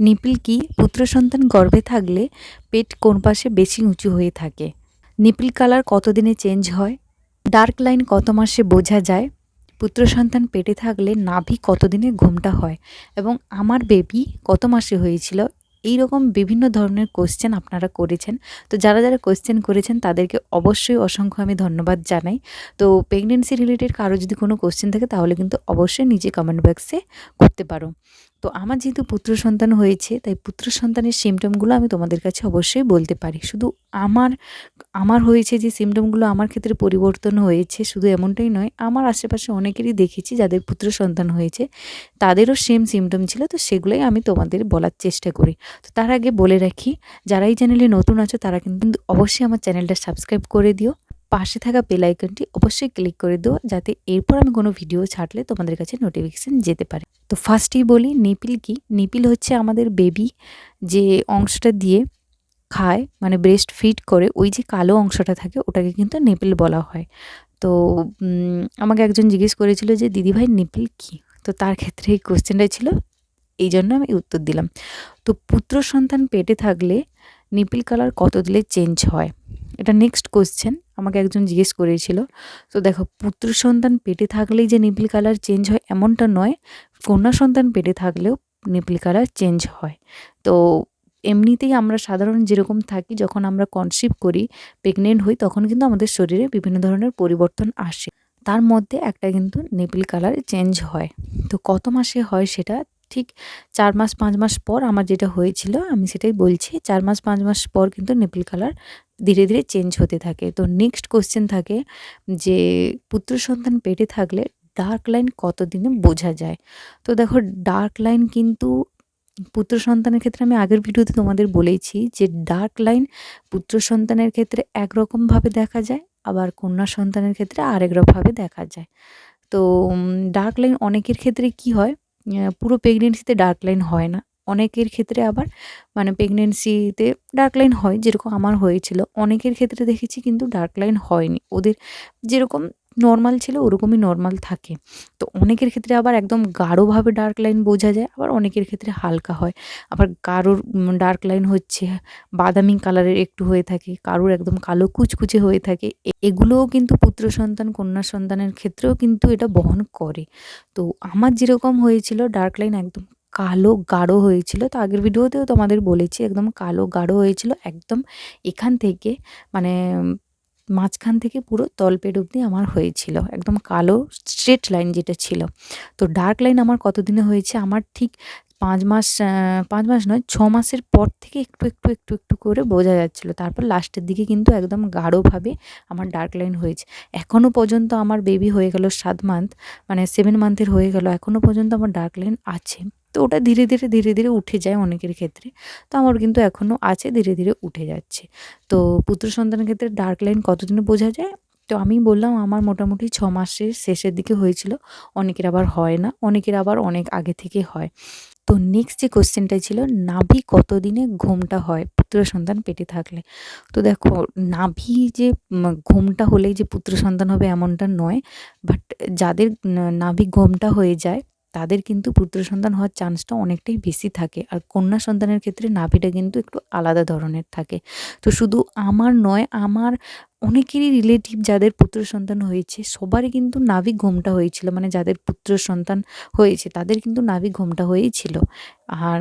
Nipple কি পুত্র সন্তান গর্ভে থাকলে পেট কোন পাশে বেশি উঁচু হয়ে থাকে? নিপিল কালার কতদিনে চেঞ্জ হয়? ডার্ক লাইন কত মাসে বোঝা যায়? পুত্র সন্তান পেটে থাকলে নাভি কতদিনে ঘুমটা হয়? এবং আমার বেবি কত মাসে হয়েছিল? এই রকম বিভিন্ন ধরনের কোশ্চেন আপনারা করেছেন। তো যারা যারা কোশ্চেন করেছেন তাদেরকে অবশ্যই অসংখ্য আমি ধন্যবাদ জানাই। তো প্রেগনেন্সি রিলেটেড কারও যদি কোনো কোশ্চেন থাকে তাহলে কিন্তু অবশ্যই নিজে কমেন্ট বক্সে করতে পারো। তো আমার যেহেতু পুত্র সন্তান হয়েছে, তাই পুত্র সন্তানের সিমটমগুলো আমি তোমাদের কাছে অবশ্যই বলতে পারি। শুধু আমার আমার হয়েছে যে সিমটমগুলো আমার ক্ষেত্রে পরিবর্তন হয়েছে, শুধু এমনটাই নয়, আমার আশেপাশে অনেকেরই দেখেছি যাদের পুত্র সন্তান হয়েছে, তাদেরও সেম সিমটম ছিল, তো সেগুলোই আমি তোমাদের বলার চেষ্টা করি। তো তার আগে বলে রাখি, যারা এই চ্যানেলে নতুন আছো, তারা কিন্তু অবশ্যই আমার চ্যানেলটা সাবস্ক্রাইব করে দিও। পাশে থাকা বেল আইকনটি অবশ্যই ক্লিক করে দিও, যাতে এরপর আমি কোনো ভিডিও ছাড়লে তোমাদের কাছে নোটিফিকেশান যেতে পারে। তো ফার্স্টেই বলি নিপিল কি? নিপিল হচ্ছে আমাদের বেবি যে অংশটা দিয়ে খায় মানে ব্রেস্ট ফিট করে, ওই যে কালো অংশটা থাকে, ওটাকে কিন্তু নিপিল বলা হয়। তো আমাকে একজন জিজ্ঞেস করেছিল যে দিদিভাই নিপিল কি? তো তার ক্ষেত্রে এই কোশ্চেনটাই ছিল, এই জন্য আমি উত্তর দিলাম। তো পুত্র সন্তান পেটে থাকলে নিপিল কালার কত দিলে চেঞ্জ হয়? এটা নেক্সট কোশ্চেন আমাকে একজন জিজ্ঞেস করেছিল, তো দেখো, পুত্র সন্তান পেটে থাকলেই যে নিপিল কালার চেঞ্জ হয় এমনটা নয়। কন্যা সন্তান পেটে থাকলেও নিপিল কালার চেঞ্জ হয়। তো এমনিতেই আমরা সাধারণ যেরকম থাকি, যখন আমরা কনসিভ করি প্রেগনেন্ট হই, তখন কিন্তু আমাদের শরীরে বিভিন্ন ধরনের পরিবর্তন আসে। তার মধ্যে একটা কিন্তু নেপিল কালার চেঞ্জ হয়। তো কত মাসে হয় সেটা ঠিক চার মাস, পাঁচ মাস পর আমার যেটা হয়েছিল, আমি সেটাই বলছি, চার মাস, পাঁচ মাস পর কিন্তু নিপিল কালার ধীরে ধীরে চেঞ্জ হতে থাকে। তো নেক্সট কোশ্চেন থাকে যে, পুত্র সন্তান পেটে থাকলে ডার্ক লাইন কতদিনে বোঝা যায়? তো দেখো ডার্ক লাইন কিন্তু পুত্র সন্তানের ক্ষেত্রে আমি আগের ভিডিওতে তোমাদের বলেছি যে ডার্ক লাইন পুত্র সন্তানের ক্ষেত্রে একরকমভাবে দেখা যায়, আবার কন্যা সন্তানের ক্ষেত্রে আরেক রকমভাবে দেখা যায়। তো ডার্ক লাইন অনেকের ক্ষেত্রে কি হয় পুরো প্রেগনেন্সিতে ডার্ক লাইন হয় না। অনেকের ক্ষেত্রে আবার মানে প্রেগনেন্সিতে ডার্ক লাইন হয়, যেরকম আমার হয়েছিল। অনেকের ক্ষেত্রে দেখেছি কিন্তু ডার্ক লাইন হয়নি। ওদের যেরকম নর্মাল ছিল, ওরকমই নর্মাল থাকে। তো অনেকের ক্ষেত্রে আবার একদম গাঢ়ভাবে ডার্ক লাইন বোঝা যায়, আবার অনেকের ক্ষেত্রে হালকা হয়। আবার কারোর ডার্ক লাইন হচ্ছে বাদামি কালারের একটু হয়ে থাকে, কারোর একদম কালো কুচকুচে হয়ে থাকে। এগুলোও কিন্তু পুত্র সন্তান, কন্যা সন্তানের ক্ষেত্রেও কিন্তু এটা বহন করে। তো আমার যেরকম হয়েছিল ডার্ক লাইন একদম কালো গাঢ় হয়েছিল। তো আগের ভিডিওতেও তোমাদের বলেছি, একদম কালো গাঢ় হয়েছিল। একদম এখান থেকে মানে মাঝখান থেকে পুরো তলপেট অবধি আমার হয়েছিল। একদম কালো স্ট্রেট লাইন যেটা ছিল। তো ডার্ক লাইন আমার কতদিনে হয়েছে? আমার ঠিক পাঁচ মাস পাঁচ মাস নয়, ছ মাসের পর থেকে একটু একটু একটু একটু করে বোঝা যাচ্ছিল। তারপর লাস্টের দিকে কিন্তু একদম গাঢ়ভাবে আমার ডার্ক লাইন হয়েছে। এখনও পর্যন্ত আমার বেবি হয়ে গেল সাত মান্থ মানে সেভেন মান্থের হয়ে গেল। এখনও পর্যন্ত আমার ডার্ক লাইন আছে। তো ওটা ধীরে ধীরে ধীরে ধীরে উঠে যায় অনেকের ক্ষেত্রে। তো আমার কিন্তু এখনও আছে, ধীরে ধীরে উঠে যাচ্ছে। তো পুত্র সন্তানের ক্ষেত্রে ডার্ক লাইন কতদিনে বোঝা যায়? তো আমি বললাম আমার মোটামুটি ছ মাসের শেষের দিকে হয়েছিল। অনেকের আবার হয় না, অনেকের আবার অনেক আগে থেকে হয়। তো নেক্সট যে কোশ্চেনটাই ছিল, নাভি কতদিনে ঘুমটা হয় পুত্র সন্তান পেটে থাকলে? তো দেখো, নাভি যে ঘুমটা হলেই যে পুত্র সন্তান হবে এমনটা নয় বাট যাদের নাভি ঘুমটা হয়ে যায় তাদের কিন্তু পুত্র সন্তান হওয়ার চান্সটা অনেকটাই বেশি থাকে। আর কন্যা সন্তানের ক্ষেত্রে নাভিটা কিন্তু একটু আলাদা ধরনের থাকে। তো শুধু আমার নয়, আমার অনেকেরই রিলেটিভ যাদের পুত্র সন্তান হয়েছে, সবারই কিন্তু নাভি ঘোমটা হয়েছিল। মানে যাদের পুত্র সন্তান হয়েছে, তাদের কিন্তু নাভি ঘোমটা হয়েই ছিল। আর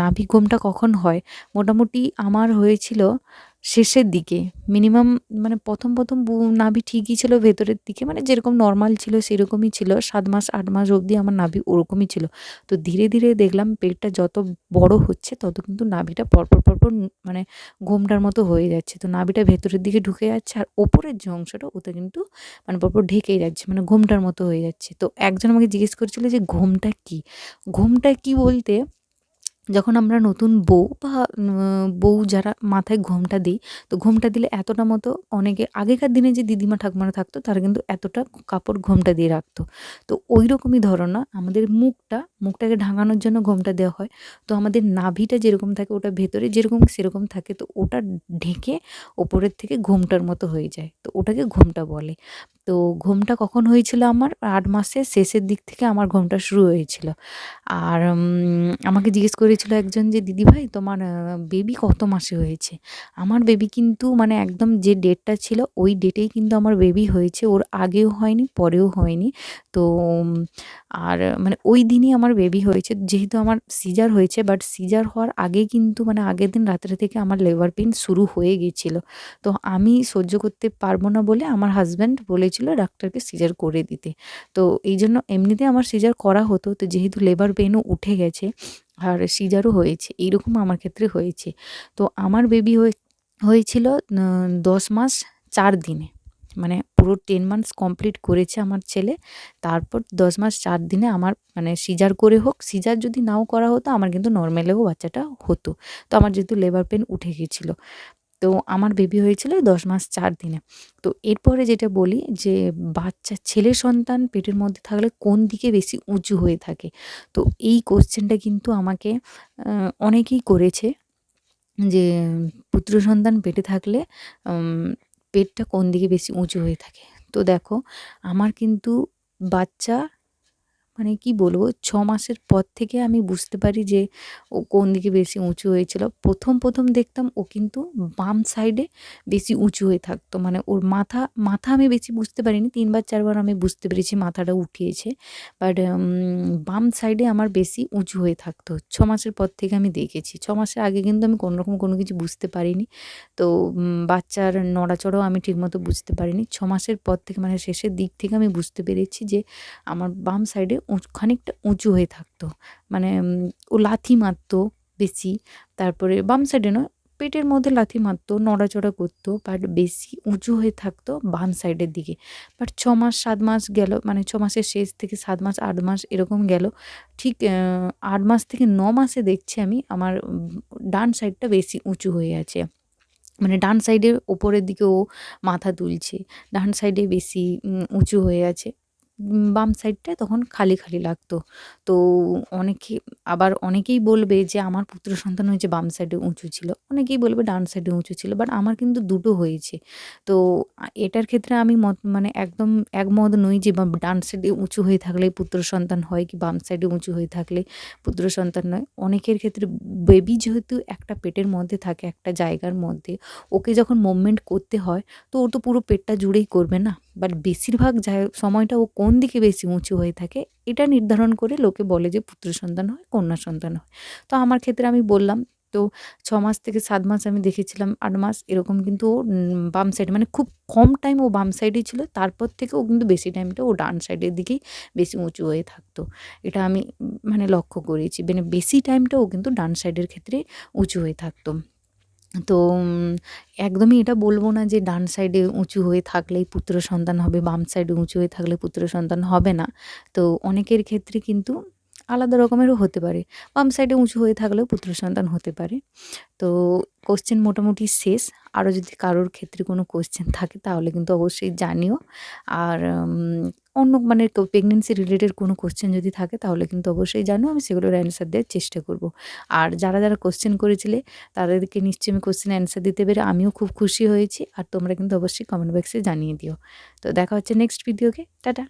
নাভি ঘোমটা কখন হয়? মোটামুটি আমার হয়েছিল শেষের দিকে মিনিমাম মানে প্রথম প্রথম নাভি ঠিকই ছিল ভেতরের দিকে মানে যেরকম নর্মাল ছিল সেরকমই ছিল, সাত মাস, আট মাস অবধি আমার নাভি ওরকমই ছিল। তো ধীরে ধীরে দেখলাম পেটটা যত বড় হচ্ছে, তত কিন্তু নাভিটা পরপর পরপর মানে ঘোমটার মতো হয়ে যাচ্ছে। তো নাভিটা ভেতরের দিকে ঢুকে যাচ্ছে আর ওপরের যে অংশটা, ওতে কিন্তু মানে পরপর ঢেকে যাচ্ছে মানে ঘোমটার মতো হয়ে যাচ্ছে। তো একজন আমাকে জিজ্ঞেস করেছিল যে, ঘোমটা কী? ঘোমটা কী বলতে যখন আমরা নতুন বউ বা বউ যারা মাথায় ঘোমটা দিই, তো ঘোমটা দিলে এতটা মতো অনেকে আগেকার দিনে যে দিদিমা, ঠাকুমারা থাকতো, তারা কিন্তু এতটা কাপড় ঘোমটা দিয়ে রাখতো। তো ওই রকমই ধরনা আমাদের মুখটা, মুখটাকে ঢাকানোর জন্য ঘোমটা দেওয়া হয়। তো আমাদের নাভিটা যেরকম থাকে, ওটা ভেতরে যেরকম সেরকম থাকে, তো ওটা ঢেকে ওপরের থেকে ঘোমটার মতো হয়ে যায়। তো ওটাকে ঘোমটা বলে। তো ঘুমটা কখন হয়েছিল আমার? আট মাসের শেষের দিক থেকে আমার ঘুমটা শুরু হয়েছিল। আর আমাকে জিজ্ঞেস করেছিল একজন যে দিদিভাই তোমার বেবি কত মাসে হয়েছে? আমার বেবি কিন্তু মানে একদম যে ডেটটা ছিল, ওই ডেটেই কিন্তু আমার বেবি হয়েছে। ওর আগেও হয়নি, পরেও হয়নি। তো আর মানে ওই দিনই আমার বেবি হয়েছে। যেহেতু আমার সিজার হয়েছে বাট সিজার হওয়ার আগে কিন্তু মানে আগের দিন রাত্রে থেকে আমার লেবার পেন শুরু হয়ে গিয়েছিল তো আমি সহ্য করতে পারব না বলে আমার হাজব্যান্ড বলেছিল ডাক্তারকে সিজার করে দিতে। তো এই জন্য এমনিতে আমার সিজার করা হতো, তো যেহেতু লেবার পেনও উঠে গেছে আর সিজারও হয়েছে, এইরকম আমার ক্ষেত্রে হয়েছে। তো আমার বেবি হয়ে, হয়েছিল দশ মাস চার দিনে। মানে পুরো টেন মান্থস কমপ্লিট করেছে আমার ছেলে, তারপর দশ মাস চার দিনে আমার মানে সিজার করে হোক সিজার যদি নাও করা হতো, আমার কিন্তু নর্মালেও বাচ্চাটা হতো। তো আমার যেহেতু লেবার পেন উঠে গিয়েছিল তো আমার বেবি হয়েছিল দশ মাস চার দিনে। তো এরপরে যেটা বলি যে, বাচ্চা, ছেলে সন্তান পেটের মধ্যে থাকলে কোন দিকে বেশি উঁচু হয়ে থাকে? তো এই কোশ্চেনটা কিন্তু আমাকে অনেকেই করেছে যে, পুত্র সন্তান পেটে থাকলে পেটটা কোন দিকে বেশি উঁচু হয়ে থাকে? তো দেখো, আমার কিন্তু বাচ্চা মানে কি বলব, ছ মাসের পর থেকে আমি বুঝতে পারি যে ও কোন দিকে বেশি উঁচু হয়েছিল। প্রথম প্রথম দেখতাম ও কিন্তু বাম সাইডে বেশি উঁচু হয়ে থাকতো। মানে ওর মাথা মাথা আমি বেশি বুঝতে পারিনি, তিনবার, চারবার আমি বুঝতে পেরেছি মাথাটা উঠিয়েছে। বাট বাম সাইডে আমার বেশি উঁচু হয়ে থাকতো। ছ মাসের পর থেকে আমি দেখেছি। ছ মাসের আগে কিন্তু আমি কোনোরকম কোনো কিছু বুঝতে পারিনি। তো বাচ্চার নড়াচড়াও আমি ঠিকমতো বুঝতে পারিনি। ছ মাসের পর থেকে মানে শেষের দিক থেকে আমি বুঝতে পেরেছি যে আমার বাম সাইডে খানিকটা উঁচু হয়ে থাকতো। মানে ও লাথি মারতো বেশি। তারপরে বাম সাইডে নয়, পেটের মধ্যে লাথি মারতো, নড়াচড়া করতো বাট বেশি উঁচু হয়ে থাকতো বাম সাইডের দিকে। বাট ছ মাস, সাত মাস গেল মানে ছ মাসের শেষ থেকে সাত মাস, আট মাস এরকম গেল। ঠিক আট মাস থেকে ন মাসে দেখছি আমি, আমার ডান সাইডটা বেশি উঁচু হয়ে আছে। মানে ডান সাইডের ওপরের দিকে ও মাথা তুলছে, ডান সাইডে বেশি উঁচু হয়ে আছে। বাম সাইডটা তখন খালি খালি লাগতো। তো অনেকে, আবার অনেকেই বলবে যে আমার পুত্র সন্তান হয়েছে বাম সাইডে উঁচু ছিল, অনেকেই বলবে ডান সাইডে উঁচু ছিল বাট আমার কিন্তু দুটো হয়েছে। তো এটার ক্ষেত্রে আমি মত মানে একদম একমত নই যে ডান সাইডে উঁচু হয়ে থাকলে পুত্র সন্তান হয় কি বাম সাইডে উঁচু হয়ে থাকলে পুত্র সন্তান নয়। অনেকের ক্ষেত্রে বেবি যেহেতু একটা পেটের মধ্যে থাকে, একটা জায়গার মধ্যে, ওকে যখন মুভমেন্ট করতে হয়, তো ও তো পুরো পেটটা জুড়েই করবে না। বাট বেশিরভাগ যায়, সময়টা ও কোন দিকে বেশি উঁচু হয়ে থাকে, এটা নির্ধারণ করে লোকে বলে যে পুত্র সন্তান হয় কন্যা সন্তান হয়। তো আমার ক্ষেত্রে আমি বললাম, তো ছ মাস থেকে সাত মাস আমি দেখেছিলাম, আট মাস এরকম কিন্তু ও বাম সাইডে মানে খুব কম টাইম ও বাম সাইডেই ছিল, তারপর থেকে ও কিন্তু বেশি টাইমটা ও ডান সাইডের দিকেই বেশি উঁচু হয়ে থাকতো। এটা আমি মানে লক্ষ্য করেছি মানে বেশি টাইমটা ও কিন্তু ডান সাইডের ক্ষেত্রে উঁচু হয়ে থাকতো। তো একদমই এটা বলব না যে ডান সাইডে উঁচু হয়ে থাকলেই পুত্র সন্তান হবে, বাম সাইডে উঁচু হয়ে থাকলে পুত্র সন্তান হবে না। তো অনেকের ক্ষেত্রে কিন্তু আলাদা রকমেরও হতে পারে। বাম সাইডে উঁচু হয়ে থাকলেও পুত্র সন্তান হতে পারে। তো কোশ্চেন মোটামুটি শেষ। আরও যদি কারোর ক্ষেত্রে কোনো কোশ্চেন থাকে তাহলে কিন্তু অবশ্যই জানিও। আর অন্য মানে প্রেগনেন্সি রিলেটেড কোনো কোশ্চেন যদি থাকে, তাহলে কিন্তু অবশ্যই জানো, আমি সেগুলোর অ্যান্সার দেওয়ার চেষ্টা করব। আর যারা যারা কোশ্চেন করেছিলে, তাদেরকে নিশ্চয়ই আমি কোশ্চেন অ্যান্সার দিতে পেরে আমিও খুব খুশি হয়েছি। আর তোমরা কিন্তু অবশ্যই কমেন্ট বক্সে জানিয়ে দিও। তো দেখা হচ্ছে নেক্সট ভিডিওকে টাটা।